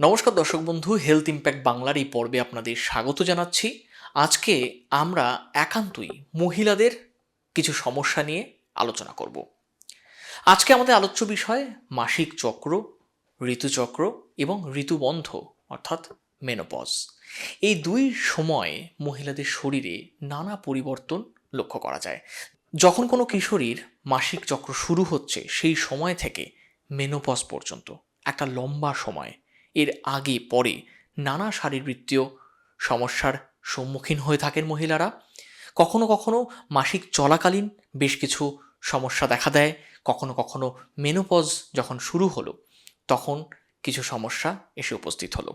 নমস্কার দর্শক বন্ধু হেলথ ইম্প্যাক্ট বাংলার এই পর্বে আপনাদের স্বাগত জানাচ্ছি। আজকে আমরা একান্তই মহিলাদের কিছু সমস্যা নিয়ে আলোচনা করব। আজকে আমাদের আলোচ্য বিষয় মাসিক চক্র, ঋতুচক্র এবং ঋতুবন্ধ, অর্থাৎ মেনোপজ এই দুই সময়ে মহিলাদের শরীরে নানা পরিবর্তন লক্ষ্য করা যায়। যখন কোনো কিশোরীর মাসিক চক্র শুরু হচ্ছে, সেই সময় থেকে মেনোপজ পর্যন্ত, একটা লম্বা সময় এর আগে পরে নানা শারীরবৃত্তীয় সমস্যার সম্মুখীন হয়ে থাকেন মহিলারা। কখনো কখনো মাসিক চলাকালীন বেশ কিছু সমস্যা দেখা দেয়। কখনো কখনো মেনোপজ যখন শুরু হলো, তখন কিছু সমস্যা এসে উপস্থিত হলো।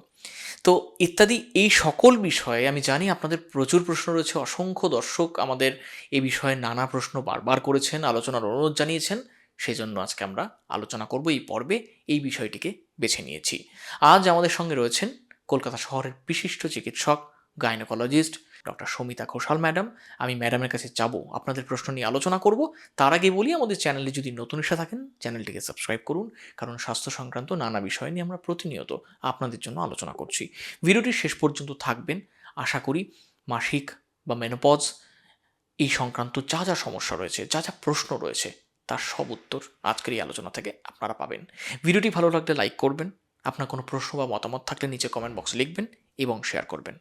তো ইত্যাদি এই সকল বিষয়ে আমি জানি আপনাদের প্রচুর প্রশ্ন রয়েছে। অসংখ্য দর্শক আমাদের এ বিষয়ে নানা প্রশ্ন বারবার করেছেন, আলোচনার অনুরোধ জানিয়েছেন। সেই জন্য আজকে আমরা আলোচনা করব এই পর্বে এই বিষয়টিকে বেছে নিয়েছি। আজ আমাদের সঙ্গে রয়েছেন কলকাতা শহরের বিশিষ্ট চিকিৎসক, gynaecologist doctor Samita Ghoshal madam. আমি ম্যাডামের কাছে যাব, আপনাদের প্রশ্ন নিয়ে আলোচনা করব। তার আগে বলি, আমাদের চ্যানেলে যদি নতুন এসে থাকেন, চ্যানেলটিকে সাবস্ক্রাইব করুন, কারণ স্বাস্থ্য সংক্রান্ত নানা বিষয় নিয়ে আমরা প্রতিনিয়ত আপনাদের জন্য আলোচনা করছি। ভিডিওটির শেষ পর্যন্ত থাকবেন। আশা করি মাসিক বা মেনোপজ এই সংক্রান্ত যা যা সমস্যা রয়েছে, যা যা প্রশ্ন রয়েছে তার সব উত্তর আজকের এই আলোচনা থেকে আপনারা পাবেন। ভিডিওটি ভালো লাগলে লাইক করবেন, আপনার কোনো প্রশ্ন বা মতামত থাকলে নিচে কমেন্ট বক্সে লিখবেন এবং শেয়ার করবেন।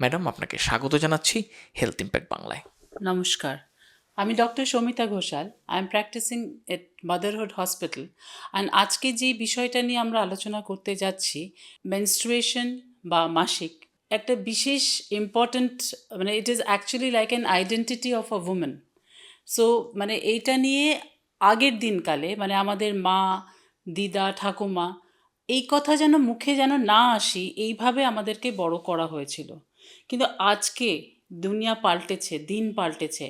ম্যাডাম, আপনাকে স্বাগত জানাচ্ছি হেলথ ইম্প্যাক্ট বাংলায়। নমস্কার। আমি doctor Samita Ghoshal. I am practising at Motherhood hospital and আজকে যে বিষয়টা নিয়ে আমরা আলোচনা করতে যাচ্ছি মেনস্ট্রুয়েশন বা মাসিক, একটা বিশেষ ইম্পর্ট্যান্ট মানে it is actually like an identity of a women so মানে এইটা নিয়ে আগের দিনকালে মানে আমাদের মা, দিদা, ঠাকুমা, এই কথা যেন মুখে যেন না আসি, এইভাবে আমাদেরকে বড় করা হয়েছিল। কিন্তু আজকে দুনিয়া পাল্টেছে, দিন পাল্টেছে।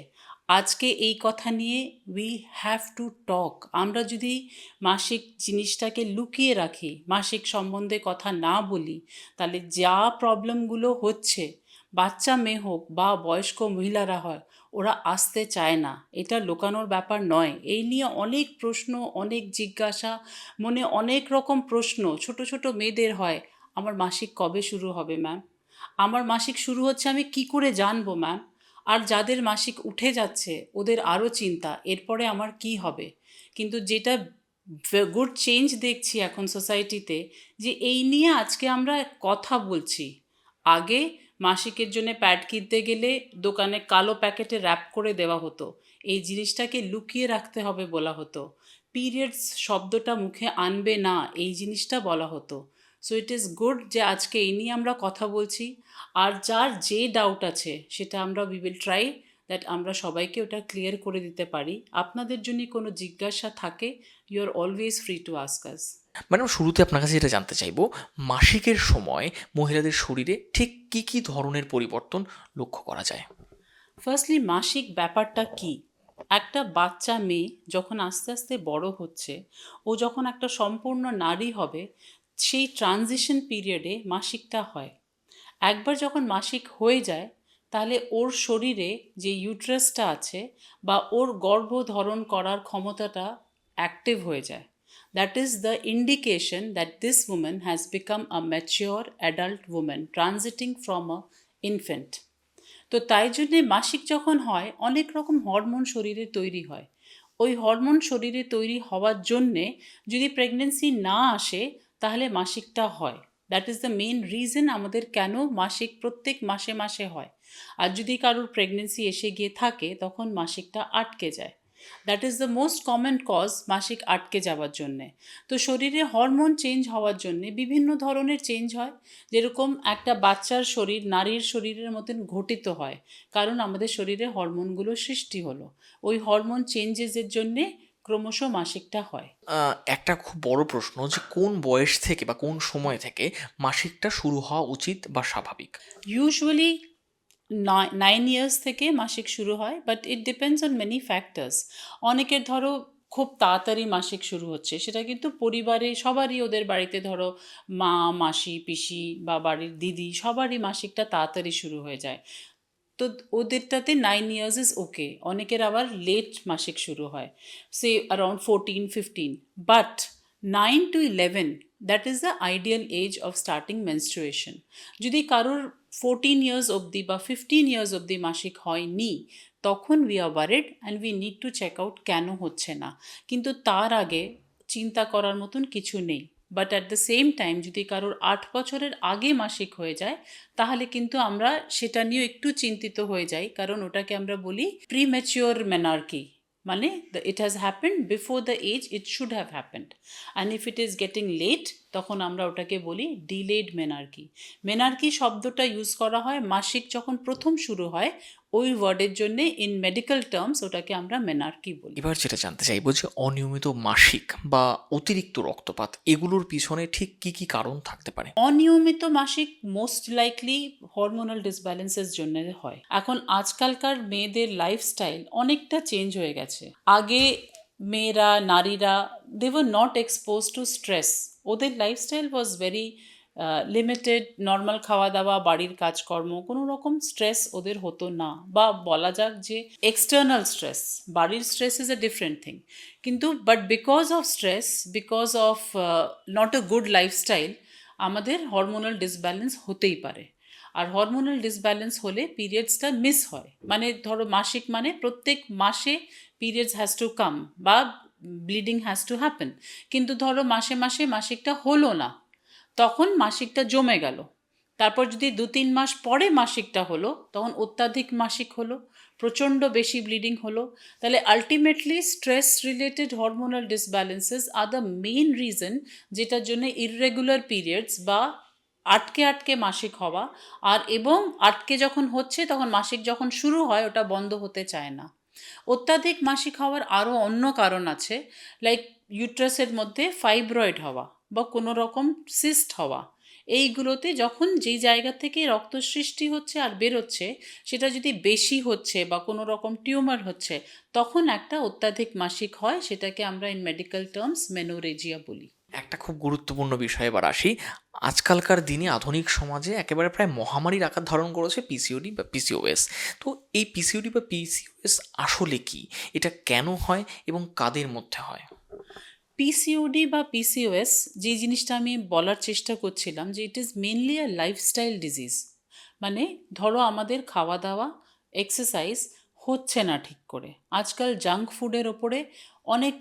আজকে এই কথা নিয়ে উই হ্যাভ টু টক আমরা যদি মাসিক জিনিসটাকে লুকিয়ে রাখি, মাসিক সম্বন্ধে কথা না বলি, তাহলে যা প্রবলেমগুলো হচ্ছে, বাচ্চা মেয়ে হোক বা বয়স্ক মহিলারা হয় ওরা আসতে চায় না। এটা লোকানোর ব্যাপার নয়। এই নিয়ে অনেক প্রশ্ন, অনেক জিজ্ঞাসা, মনে অনেক রকম প্রশ্ন ছোট ছোট মেয়েদের হয়, আমার মাসিক কবে শুরু হবে, ম্যাম? আমার মাসিক শুরু হচ্ছে আমি কি করে জানব, ম্যাম? আর যাদের মাসিক উঠে যাচ্ছে, ওদের আরও চিন্তা, এরপরে আমার কি হবে? কিন্তু যেটা গুড চেঞ্জ দেখছি এখন সোসাইটিতে যে এই নিয়ে আজকে আমরা কথা বলছি। আগে মাসিকের জন্য প্যাড কিনতে গেলে দোকানে কালো প্যাকেটে র্যাপ করে দেওয়া হতো। এই জিনিসটাকে লুকিয়ে রাখতে হবে বলা হতো। পিরিয়ডস শব্দটা মুখে আনবে না, এই জিনিসটা বলা হতো। সো ইট ইজ গুড যে আজকে এই নিয়ে আমরা কথা বলছি। আর যার যে ডাউট আছে, সেটা আমরা উই উইল ট্রাই দ্যাট আমরা সবাইকে ওটা ক্লিয়ার করে দিতে পারি। আপনাদের জন্য কোনো জিজ্ঞাসা থাকে you are always free to ask us madam শুরুতে আপনার কাছে যেটা জানতে চাইব, মাসিকের সময় মহিলাদের শরীরে ঠিক কি কি ধরনের পরিবর্তন লক্ষ্য করা যায়? ফার্স্টলি মাসিক ব্যাপারটা কি? একটা বাচ্চা মেয়ে যখন আস্তে আস্তে বড় হচ্ছে, ও যখন একটা সম্পূর্ণ নারী হবে, সেই ট্রানজিশন পিরিয়ডে মাসিকটা হয়। একবার যখন মাসিক হয়ে যায়, তাহলে ওর শরীরে যে ইউট্রাসটা আছে বা ওর গর্ভ ধারণ করার ক্ষমতাটা অ্যাক্টিভ হয়ে যায়। That is the indication that this women has become a mature adult women transiting from a infant to তাই জন্যে মাসিক যখন হয়, অনেক রকম হরমোন শরীরে তৈরি হয়। ওই হরমোন শরীরে তৈরি হওয়ার জন্যে যদি প্রেগনেন্সি না আসে, তাহলে মাসিকটা হয়। That is the main reason আমাদের কেন মাসিক প্রত্যেক মাসে মাসে হয়। আর যদি কারোর প্রেগনেন্সি এসে গিয়ে থাকে, তখন মাসিকটা আটকে যায়। That is the most common cause মাসিক আটকে যাওয়ার জন্যে। তো শরীরে হরমোন চেঞ্জ হওয়ার জন্যে বিভিন্ন ধরনের চেঞ্জ হয় যেরকম একটা বাচ্চার শরীর নারীর শরীরের মতন ঘটিত হয় কারণ আমাদের শরীরে হরমোনগুলো সৃষ্টি হলো। ওই হরমোন চেঞ্জেসের জন্যে ক্রমশ মাসিকটা হয়। একটা খুব বড় প্রশ্ন যে কোন বয়স থেকে বা কোন সময় থেকে মাসিকটা শুরু হওয়া উচিত বা স্বাভাবিক? ইউজুয়ালি নাইন ইয়ার্স থেকে মাসিক শুরু হয় but it depends on many factors অনেকের ধরো খুব তাড়াতাড়ি মাসিক শুরু হচ্ছে, সেটা কিন্তু পরিবারে সবারই, ওদের বাড়িতে ধরো মা, মাসি, পিসি বা বাড়ির দিদি সবারই মাসিকটা তাড়াতাড়ি শুরু হয়ে যায়। তো ওদেরটাতে নাইন ইয়ার্স ইজ ওকে অনেকের আবার লেট মাসিক শুরু হয় say around fourteen fifteen but nine to eleven that is the ideal age of starting menstruation যদি কারোর ফোরটিন ইয়ার্স অবধি বা ফিফটিন ইয়ার্স অবধি মাসিক হয়নি তখন we are worried and we need to check out কেন হচ্ছে না কিন্তু তার আগে চিন্তা করার মতন কিছু নেই but at the same time যদি কারোর আট বছরের আগে মাসিক হয়ে যায় তাহলে কিন্তু আমরা সেটা নিয়েও একটু চিন্তিত হয়ে যাই কারণ ওটাকে আমরা বলি প্রিম্যাচিওর মেনার্কি মানে it has happened before the age it should have happened and if it is getting late তখন আমরা ওটাকে বলি ডিলেড মেনার্কি মেনার্কি শব্দটা ইউজ করা হয় মাসিক যখন প্রথম শুরু হয় ওই ওয়ার্ডের জন্যে ইন মেডিকেল টার্মস ওটাকে আমরা মেনার্কি বলি। এবার যেটা জানতে চাইব যে অনিয়মিত মাসিক বা অতিরিক্ত রক্তপাত এগুলোর পিছনে ঠিক কি কি কারণ থাকতে পারে? অনিয়মিত মাসিক মোস্ট লাইকলি হরমোনাল ডিসব্যালেন্সের জন্য হয়। এখন আজকালকার মেয়েদের লাইফস্টাইল অনেকটা চেঞ্জ হয়ে গেছে। আগে মেয়েরা নারীরা they were not expose to stress ওদের lifestyle was very limited normal খাওয়া দাওয়া বাড়ির কাজকর্ম, কোনো রকম স্ট্রেস ওদের হতো না। বা বলা যাক যে এক্সটার্নাল স্ট্রেস বাড়ির stress is a different thing কিন্তু but because of stress because of not a good lifestyle আমাদের হরমোনাল ডিসব্যালেন্স হতেই পারে। আর হরমোনাল ডিসব্যালেন্স হলে পিরিয়ডসটা মিস হয়। মানে ধরো মাসিক মানে প্রত্যেক মাসে পিরিয়ডস হ্যাজ টু কাম বা ব্লিডিং হ্যাজ টু হ্যাপেন কিন্তু ধরো মাসে মাসে মাসিকটা হলো না। তখন মাসিকটা জমে গেল। তারপর যদি দু তিন মাস পরে মাসিকটা হলো, তখন অত্যাধিক মাসিক হলো, প্রচণ্ড বেশি ব্লিডিং হলো। তাহলে ultimately stress related hormonal disbalances are the main reason যেটার জন্য ইররেগুলার পিরিয়ডস বা আটকে আটকে মাসিক হওয়া। আর এবং আটকে যখন হচ্ছে, তখন মাসিক যখন শুরু হয়, ওটা বন্ধ হতে চায় না। অত্যাধিক মাসিক হওয়ার আরও অন্য কারণ আছে লাইক ইউট্রাসের মধ্যে ফাইব্রয়েড হওয়া। বা কোনো রকম সিস্ট হওয়া। এইগুলোতে যখন যেই জায়গা থেকে রক্ত সৃষ্টি হচ্ছে আর বেরোচ্ছে, সেটা যদি বেশি হচ্ছে বা কোনো রকম টিউমার হচ্ছে, তখন একটা অত্যাধিক মাসিক হয়, সেটাকে আমরা ইন মেডিকেল টার্মস মেনোরেজিয়া বলি। একটা খুব গুরুত্বপূর্ণ বিষয় এবার আসি। আজকালকার দিনে আধুনিক সমাজে একেবারে প্রায় মহামারীর আকার ধারণ করেছে পিসিওডি বা পিসিওএস তো এই পিসিওডি বা পিসিওএস আসলে কি? এটা কেন হয় এবং কাদের মধ্যে হয়? পিসিওডি বা পিসিওএস যে জিনিসটা আমি বলার চেষ্টা করছিলাম যে it is mainly a lifestyle disease মানে ধরো আমাদের খাওয়া দাওয়া এক্সারসাইজ হচ্ছে না ঠিক করে। আজকাল জাঙ্ক ফুডের ওপরে অনেক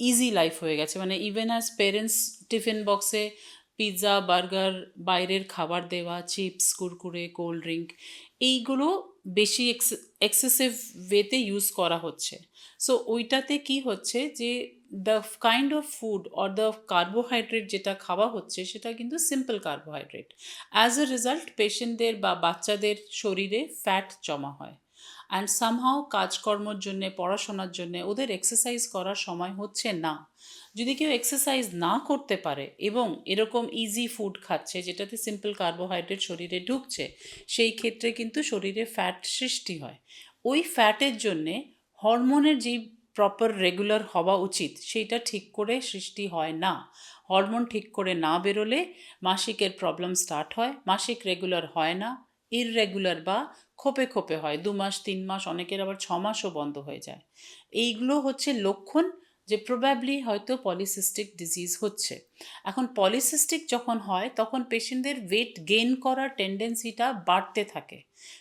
ইজি লাইফ হয়ে গেছে। মানে ইভেন অ্যাজ পেরেন্টস টিফিন বক্সে পিৎজা বার্গার বাইরের খাবার দেওয়া চিপস কুরকুরে কোল্ড ড্রিঙ্ক এইগুলো বেশি এক্সেসিভ ওয়েতে ইউজ করা হচ্ছে। সো ওইটাতে কি হচ্ছে যে the kind of food or the carbohydrate যেটা খাওয়া হচ্ছে, সেটা কিন্তু simple carbohydrate as a result পেশেন্টদের বা বাচ্চাদের শরীরে ফ্যাট জমা হয়। অ্যান্ড সামহাও কাজকর্মর জন্যে, পড়াশোনার জন্যে ওদের এক্সারসাইজ করার সময় হচ্ছে না। যদি কেউ এক্সারসাইজ না করতে পারে এবং এরকম ইজি ফুড খাচ্ছে, যেটাতে সিম্পল কার্বোহাইড্রেট শরীরে ঢুকছে, সেই ক্ষেত্রে কিন্তু শরীরে ফ্যাট সৃষ্টি হয়। ওই ফ্যাটের জন্যে হরমোনের যেই প্রপার রেগুলার হওয়া উচিত, সেইটা ঠিক করে সৃষ্টি হয় না। হরমোন ঠিক করে না বেরোলে মাসিকের প্রবলেম স্টার্ট হয়, মাসিক রেগুলার হয় না। ইররেগুলার বা খোপে খোপে হয়, দু মাস, তিন মাস, অনেকের আবার ছ মাসও বন্ধ হয়ে যায়। এইগুলো হচ্ছে লক্ষণ যে প্রবাবলি হয়তো পলিসিস্টিক ডিজিজ হচ্ছে। এখন পলিসিস্টিক যখন হয়, তখন পেশেন্টদের ওয়েট গেইন করার টেন্ডেন্সিটা বাড়তে থাকে।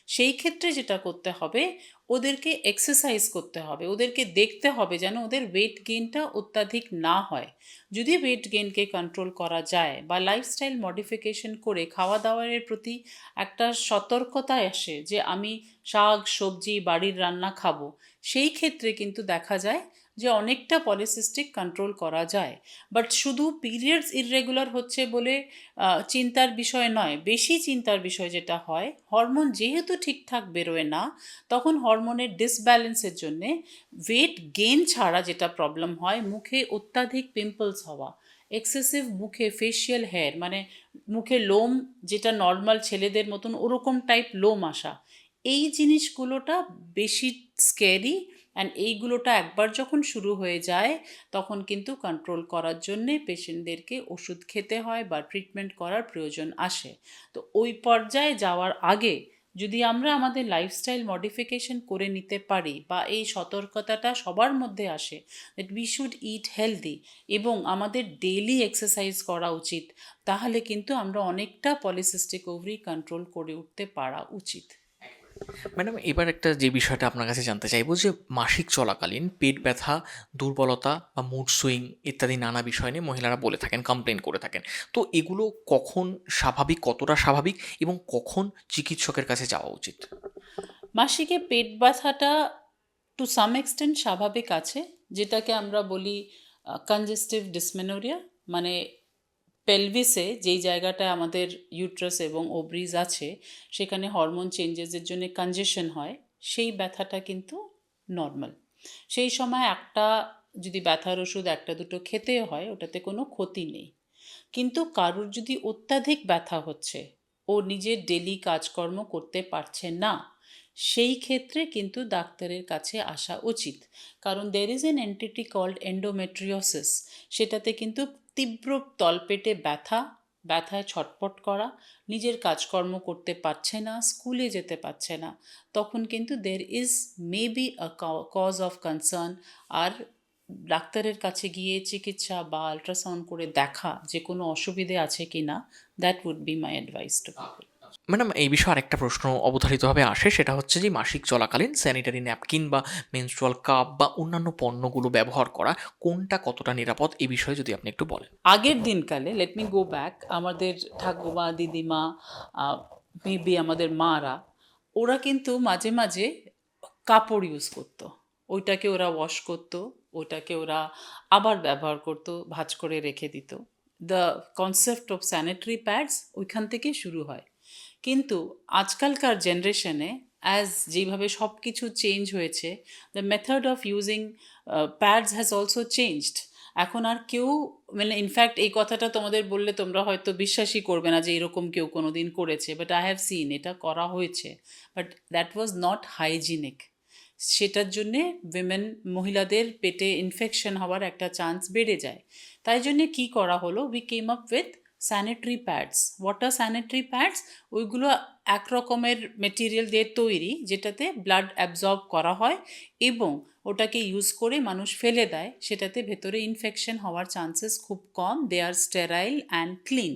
সেই ক্ষেত্রে যেটা করতে হবে, ওদেরকে এক্সারসাইজ করতে হবে। ওদেরকে দেখতে হবে যেন ওদের ওয়েট গেইনটা অত্যাধিক না হয়। যদি ওয়েট গেইনকে কন্ট্রোল করা যায় বা লাইফস্টাইল মডিফিকেশন করে খাওয়া দাওয়ার প্রতি একটা সতর্কতা আসে যে, আমি শাক, সবজি, বাড়ির রান্না খাব। সেই ক্ষেত্রে কিন্তু দেখা যায় যে অনেকটা পলিসিস্টিক কন্ট্রোল করা যায়। বাট শুধু পিরিয়ডস ইররেগুলার হচ্ছে বলে চিন্তার বিষয় নয়, বেশি চিন্তার বিষয় যেটা হয় হরমোন যেহেতু ঠিকঠাক বেরোয় না, তখন হরমোনের ডিসব্যালেন্সের জন্যে ওয়েট গেইন ছাড়া যেটা প্রবলেম হয়, মুখে অত্যাধিক পিম্পলস হওয়া এক্সেসিভ মুখে ফেশিয়াল হেয়ার মানে মুখে লোম যেটা নর্মাল ছেলেদের মতন ওরকম টাইপ লোম আসা, এই জিনিসগুলোটা বেশি স্ক্যারি অ্যান্ড এইগুলোটা একবার যখন শুরু হয়ে যায়, তখন কিন্তু কন্ট্রোল করার জন্যে পেশেন্টদেরকে ওষুধ খেতে হয় বা ট্রিটমেন্ট করার প্রয়োজন আসে। তো ওই পর্যায়ে যাওয়ার আগে যদি আমরা আমাদের লাইফস্টাইল মডিফিকেশন করে নিতে পারি বা এই সতর্কতাটা সবার মধ্যে আসে that we should eat healthy এবং আমাদের ডেইলি এক্সারসাইজ করা উচিত, তাহলে কিন্তু আমরা অনেকটা পলিসিস্টিক ওভারি কন্ট্রোল করে উঠতে পারা উচিত। ম্যাডাম, এবার একটা যে বিষয়টা আপনার কাছে জানতে চাইব যে মাসিক চলাকালীন পেট ব্যথা, দুর্বলতা বা মুড সুইং ইত্যাদি নানা বিষয় নিয়ে মহিলারা বলে থাকেন কমপ্লেন করে থাকেন। তো এগুলো কখন স্বাভাবিক, কতটা স্বাভাবিক এবং কখন চিকিৎসকের কাছে যাওয়া উচিত? মাসিকে পেট ব্যথাটা টু সাম এক্সটেন্ট স্বাভাবিক আছে। যেটাকে আমরা বলি কনজেস্টিভ ডিসমেনোরিয়া মানে পেলভিসে যেই জায়গাটায় আমাদের ইউট্রাস এবং ওব্রিজ আছে, সেখানে হরমোন চেঞ্জেসের জন্য কনজেশন হয়, সেই ব্যথাটা কিন্তু নর্মাল সেই সময় একটা যদি ব্যথার ওষুধ, একটা দুটো খেতে হয়, ওটাতে কোনো ক্ষতি নেই। কিন্তু কারুর যদি অত্যাধিক ব্যথা হচ্ছে, ও নিজের ডেলি কাজকর্ম করতে পারছে না, সেই ক্ষেত্রে কিন্তু ডাক্তারের কাছে আসা উচিত। কারণ there is an entity called endometriosis সেটাতে কিন্তু তীব্র তলপেটে ব্যথা, ব্যথায় ছটপট করা, নিজের কাজকর্ম করতে পারছে না, স্কুলে যেতে পারছে না, তখন কিন্তু there is may be cause of concern আর ডাক্তারের কাছে গিয়ে চিকিৎসা বা আলট্রাসাউন্ড করে দেখা যে কোনো অসুবিধে আছে কি না that would be my advice to people madam, এই বিষয়ে আরেকটা প্রশ্ন অবধারিতভাবে আসে, সেটা হচ্ছে যে মাসিক চলাকালীন স্যানিটারি ন্যাপকিন বা মেনস্ট্রুয়াল কাপ বা অন্যান্য পণ্যগুলো ব্যবহার করা কোনটা কতটা নিরাপদ, এই বিষয়ে যদি আপনি একটু বলেন। আগের দিনকালে লেট মি গো ব্যাক আমাদের ঠাকুমা, দিদিমা মেবি আমাদের মারা, ওরা কিন্তু মাঝে মাঝে কাপড় ইউজ করতো। ওইটাকে ওরা ওয়াশ করতো, ওইটাকে ওরা আবার ব্যবহার করতো, ভাঁজ করে রেখে দিত। The concept of sanitary pads ওইখান থেকে শুরু হয়। কিন্তু আজকালকার জেনারেশনে অ্যাজ যেভাবে সব কিছু চেঞ্জ হয়েছে the method of using pads has also changed এখন আর কেউ মানে ইনফ্যাক্ট এই কথাটা তোমাদের বললে তোমরা হয়তো বিশ্বাসই করবে না যে এরকম কেউ কোনো দিন করেছে বাট আই হ্যাভ সিন এটা করা হয়েছে। But that was not hygienic সেটার জন্যে উইমেন মহিলাদের পেটে ইনফেকশন হওয়ার একটা চান্স বেড়ে যায়। তাই জন্যে কী করা হলো? We came up with sanitary pads water sanitary pads ওইগুলো এক রকমের মেটেরিয়াল দিয়ে তৈরি, যেটাতে ব্লাড অ্যাবজর্ব করা হয় এবং ওটাকে ইউজ করে মানুষ ফেলে দেয়। সেটাতে ভেতরে ইনফেকশন হওয়ার চান্সেস খুব কম they are sterile and clean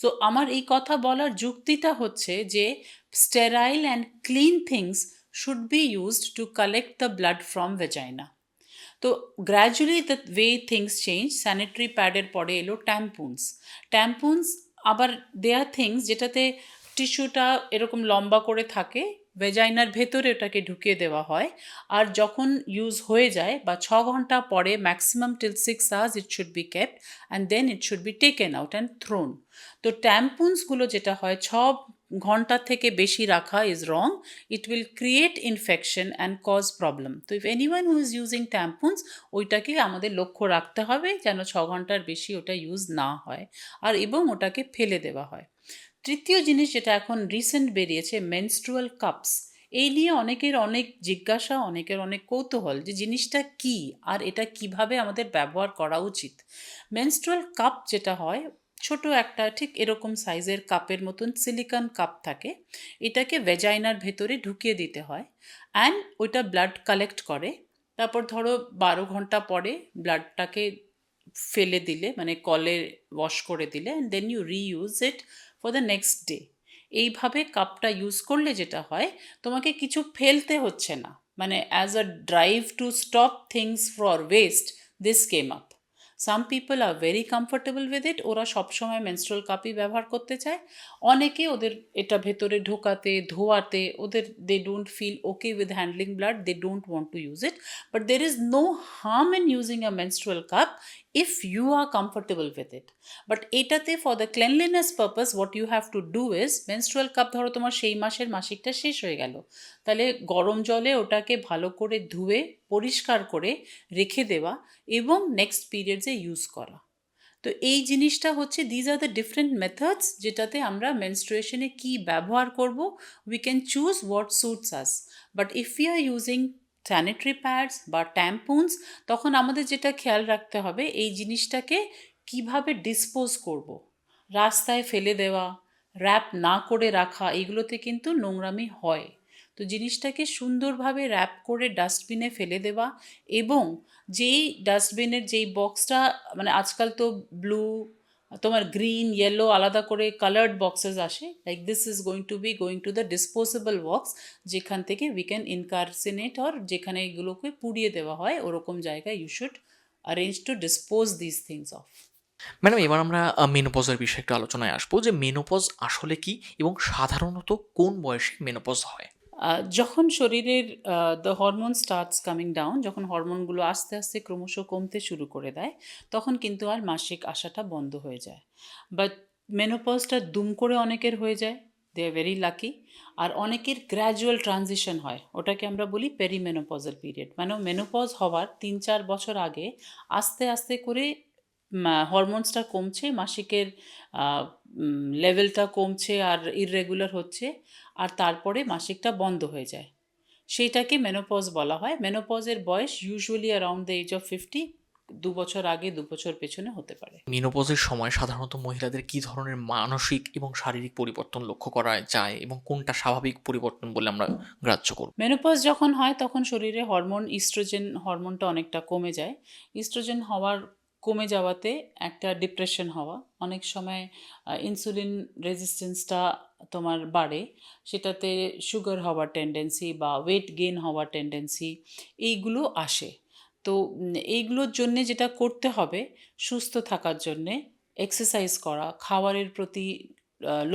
তো আমার এই কথা বলার যুক্তিটা হচ্ছে যে sterile and clean things should be used to collect the blood from vagina তো gradually the way things change sanitary প্যাডের পরে এলো ট্যাম্পুন্স ট্যাম্পুন্স আবার দেয়ার থিংস যেটাতে টিস্যুটা এরকম লম্বা করে থাকে ভেজাইনার ভেতরে ওটাকে ঢুকিয়ে দেওয়া হয়। আর যখন ইউজ হয়ে যায় বা ছ ঘণ্টা পরে maximum till six hours it should be kept and then it should be taken out and thrown তো ট্যাম্পুন্সগুলো যেটা হয়, ছ ঘণ্টা থেকে বেশি রাখা is wrong it will create infection and cause problem তো if anyone who is using tampons ওইটাকে আমাদের লক্ষ্য রাখতে হবে যেন ছ ঘণ্টার বেশি ওটা ইউজ না হয় আর এবং ওটাকে ফেলে দেওয়া হয়। তৃতীয় জিনিস যেটা এখন রিসেন্ট বেরিয়েছে মেনস্ট্রুয়াল কাপস এই নিয়ে অনেকের অনেক জিজ্ঞাসা, অনেকের অনেক কৌতূহল যে জিনিসটা কি আর এটা কীভাবে আমাদের ব্যবহার করা উচিত। মেনস্ট্রুয়াল কাপ যেটা হয় ছোট একটা ঠিক এরকম সাইজের কাপের মতন সিলিকন কাপ থাকে। এটাকে ভেজাইনার ভেতরে ঢুকিয়ে দিতে হয় অ্যান্ড ওইটা ব্লাড কালেক্ট করে। তারপর ধরো বারো ঘণ্টা পরে ব্লাডটাকে ফেলে দিলে মানে কলে ওয়াশ করে দিলে and then you reuse it for the next day এইভাবে কাপটা ইউজ করলে যেটা হয়, তোমাকে কিছু ফেলতে হচ্ছে না। মানে as a drive to stop things for waste this came up some people are very comfortable with it ওরা সবসময় মেনস্ট্রুয়াল কাপই ব্যবহার করতে চায়। অনেকে ওদের এটা ভেতরে ঢোকাতে, ধোয়াতে, ওদের they don't feel okay with handling blood they don't want to use it but there is no harm in using a menstrual cup if you are comfortable with it but এটাতে for the cleanliness purpose what you have to do is menstrual cup ধরো তোমার সেই মাসের মাসিকটা শেষ হয়ে গেল। তাহলে গরম জলে ওটাকে ভালো করে ধুয়ে, পরিষ্কার করে রেখে দেওয়া এবং নেক্সট পিরিয়ডসে ইউজ করা। তো এই জিনিসটা হচ্ছে these are the different methods যেটাতে আমরা মেনস্ট্রুয়েশনে কী ব্যবহার করব। We can choose what suits us but if you are using sanitary pads বা ট্যাম্পুন্স তখন আমাদের যেটা খেয়াল রাখতে হবে, এই জিনিসটাকে কীভাবে ডিসপোজ করব। রাস্তায় ফেলে দেওয়া র্যাপ না করে রাখা, এগুলোতে কিন্তু নোংরামি হয় তো জিনিসটাকে সুন্দরভাবে র্যাপ করে ডাস্টবিনে ফেলে দেওয়া এবং যেই ডাস্টবিনের যেই বক্সটা মানে আজকাল তো ব্লু তোমার গ্রিন ইয়েলো আলাদা করে কালার্ড বক্সেস আসে। Like this is going to be going to the disposable box যেখান থেকে উই ক্যান ইনকারসিনেট অর যেখানে এগুলোকে পুড়িয়ে দেওয়া হয়, ওরকম জায়গায় you should arrange to dispose this things off madam এবার আমরা মেনোপজের বিষয়ে একটু আলোচনায় আসব যে মেনোপজ আসলে কি এবং সাধারণত কোন বয়সে মেনোপজ হয়? যখন শরীরের the hormone starts coming down যখন হরমোনগুলো আস্তে আস্তে ক্রমশ কমতে শুরু করে দেয়, তখন কিন্তু আর মাসিক আসাটা বন্ধ হয়ে যায়। বাট মেনোপজটা দুম করে অনেকের হয়ে যায় দে আর ভেরি লাকি আর অনেকের গ্র্যাজুয়াল ট্রানজিশন হয়, ওটাকে আমরা বলি পেরিমেনোপজাল পিরিয়ড মানে মেনোপজ হওয়ার তিন চার বছর আগে আস্তে আস্তে করে হরমোনসটা কমছে মাসিকের লেভেলটা কমছে আর ইররেগুলার হচ্ছে আর তারপরে মাসিকটা বন্ধ হয়ে যায়। সেইটাকে মেনোপজ বলা হয়। মেনোপজের বয়স usually around the age of fifty দু বছর আগে দু বছর পেছনে হতে পারে। মেনোপজের সময় সাধারণত মহিলাদের কি ধরনের মানসিক এবং শারীরিক পরিবর্তন লক্ষ্য করা যায় এবং কোনটা স্বাভাবিক পরিবর্তন বলে আমরা গ্রাহ্য করব? মেনোপজ যখন হয় তখন শরীরে হরমোন ইস্ট্রোজেন হরমোনটা অনেকটা কমে যায়। ইস্ট্রোজেন হওয়ার কমে যাওয়াতে একটা ডিপ্রেশন হওয়া। অনেক সময় ইনসুলিন রেজিস্ট্যান্সটা তোমার বাড়ে, সেটাতে সুগার হওয়ার টেন্ডেন্সি বা ওয়েট গেইন হওয়ার টেন্ডেন্সি এইগুলো আসে। তো এইগুলোর জন্যে যেটা করতে হবে, সুস্থ থাকার জন্যে এক্সারসাইজ করা, খাবারের প্রতি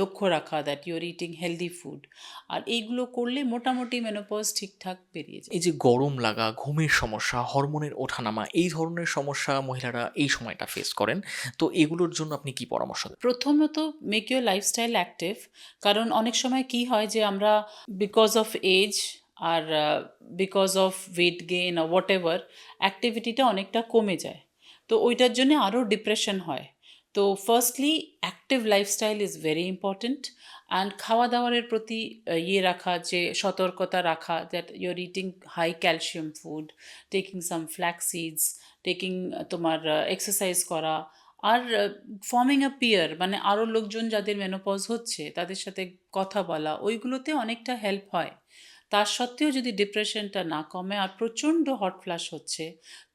লক্ষ্য রাখা that your eating healthy food আর এইগুলো করলে মোটামুটি মেনোপজ ঠিকঠাক বেরিয়ে যায়। এই যে গরম লাগা ঘুমের সমস্যা হরমোনের ওঠানামা এই ধরনের সমস্যা মহিলারা এই সময়টা ফেস করেন। তো এগুলোর জন্য আপনি কি পরামর্শ দেন? প্রথমত মেক ইউর লাইফস্টাইল অ্যাক্টিভ কারণ অনেক সময় কি হয় যে আমরা বিকজ অফ এজ আর বিকজ অফ ওয়েট গেইন আর হোয়াট এভার অ্যাক্টিভিটিটা অনেকটা কমে যায়। তো ওইটার জন্য আরও ডিপ্রেশন হয়। তো firstly active lifestyle is very important and খাওয়া দাওয়ারের প্রতি ইয়ে রাখা, যে সতর্কতা রাখা that your eating high calcium food taking some flax seeds taking তোমার এক্সারসাইজ করা। আর ফর্মিং আ পিয়ার মানে আরও লোকজন যাদের মেনোপজ হচ্ছে, তাদের সাথে কথা বলা, ওইগুলোতে অনেকটা হেল্প হয়। তার সত্ত্বেও যদি ডিপ্রেশনটা না কমে আর প্রচণ্ড হট ফ্ল্যাশ হচ্ছে,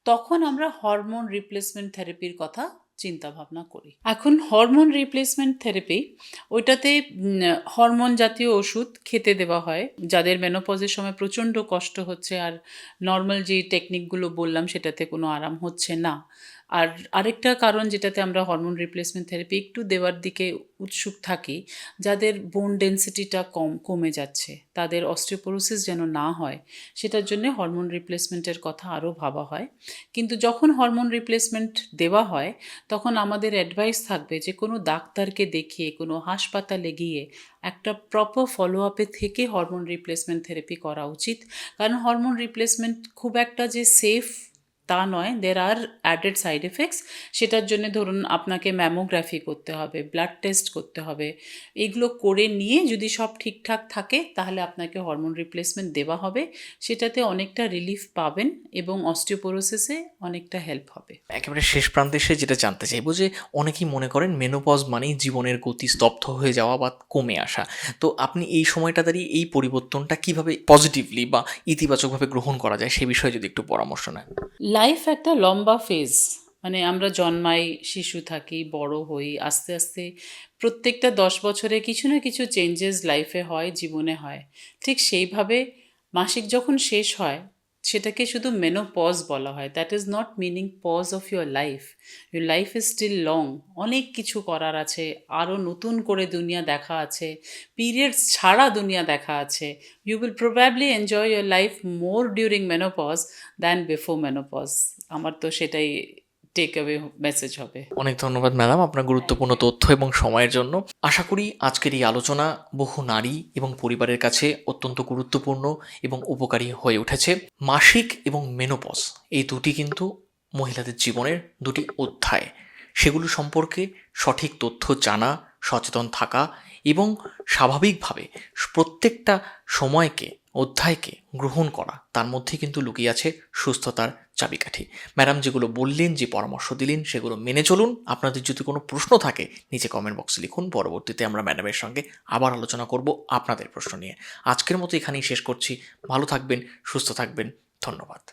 তখন আমরা হরমোন রিপ্লেসমেন্ট থেরাপির কথা চিন্তা ভাবনা করি। এখন হরমোন রিপ্লেসমেন্ট থেরাপি ওইটাতে হরমোন জাতীয় ওষুধ খেতে দেওয়া হয়, যাদের মেনোপজের সময় প্রচণ্ড কষ্ট হচ্ছে আর নর্মাল যে টেকনিকগুলো বললাম সেটাতে কোনো আরাম হচ্ছে না। আর আরেকটা কারণ যেটাতে আমরা হরমোন রিপ্লেসমেন্ট থেরাপি একটু দেওয়ার দিকে উৎসুক থাকি, যাদের বোন ডেন্সিটিটা কম, কমে যাচ্ছে, তাদের অস্টিওপোরোসিস যেন না হয়, সেটার জন্য হরমোন রিপ্লেসমেন্টের কথা আরও ভাবা হয়। কিন্তু যখন হরমোন রিপ্লেসমেন্ট দেওয়া হয়, তখন আমাদের অ্যাডভাইস থাকবে যে কোনো ডাক্তারকে দেখিয়ে, কোনো হাসপাতালে গিয়ে একটা প্রপার ফলো আপে থেকে হরমোন রিপ্লেসমেন্ট থেরাপি করা উচিত। কারণ হরমোন রিপ্লেসমেন্ট খুব একটা যে সেফ তা নয় there are added side effects সেটার জন্য ধরুন আপনাকে ম্যামোগ্রাফি করতে হবে ব্লাড টেস্ট করতে হবে। এগুলো করে নিয়ে যদি সব ঠিকঠাক থাকে, তাহলে আপনাকে হরমোন রিপ্লেসমেন্ট দেওয়া হবে। সেটাতে অনেকটা রিলিফ পাবেন এবং অস্টিওপোরোসিসে অনেকটা হেল্প হবে। একেবারে শেষ প্রান্তে এসে যেটা জানতে চাইব যে, অনেকেই মনে করেন মেনোপজ মানেই জীবনের গতি স্তব্ধ হয়ে যাওয়া বা কমে আসা। তো আপনি এই সময়টা দাঁড়িয়ে এই পরিবর্তনটা কীভাবে পজিটিভলি বা ইতিবাচকভাবে গ্রহণ করা যায়, সে বিষয়ে যদি একটু পরামর্শ নেন। লাইফ একটা লম্বা ফেজ মানে আমরা জন্মাই, শিশু থাকি, বড় হই, আস্তে আস্তে প্রত্যেকটা দশ বছরে কিছু না কিছু চেঞ্জেস লাইফে হয়, জীবনে হয়। ঠিক সেইভাবে মাসিক যখন শেষ হয় সেটাকে শুধু মেনো পজ বলা হয়। That is not meaning pause of your life your life is still long অনেক কিছু করার আছে। আরও নতুন করে দুনিয়া দেখা আছে। পিরিয়ডস ছাড়া দুনিয়া দেখা আছে। You will probably enjoy your life more during menopause than before menopause আমার তো সেটাই টেক মেসেজ হবে। অনেক ধন্যবাদ ম্যাডাম আপনার গুরুত্বপূর্ণ তথ্য এবং সময়ের জন্য। আশা করি আজকের এই আলোচনা বহু নারী এবং পরিবারের কাছে অত্যন্ত গুরুত্বপূর্ণ এবং উপকারী হয়ে উঠেছে। মাসিক এবং মেনোপজ এই দুটি কিন্তু মহিলাদের জীবনের দুটি অধ্যায়। সেগুলো সম্পর্কে সঠিক তথ্য জানা, সচেতন থাকা এবং স্বাভাবিকভাবে প্রত্যেকটা সময়কে অধ্যায়কে গ্রহণ করা। তার মধ্যে কিন্তু লুকিয়ে আছে সুস্থতার চাবিকাঠি। ম্যাডাম যেগুলো বললেন, যে পরামর্শ দিলেন, সেগুলো মেনে চলুন। আপনাদের যদি কোনো প্রশ্ন থাকে, নিচে কমেন্ট বক্সে লিখুন। পরবর্তীতে আমরা ম্যাডামের সঙ্গে আবার আলোচনা করব আপনাদের প্রশ্ন নিয়ে। আজকের মতো এখানেই শেষ করছি। ভালো থাকবেন, সুস্থ থাকবেন। ধন্যবাদ।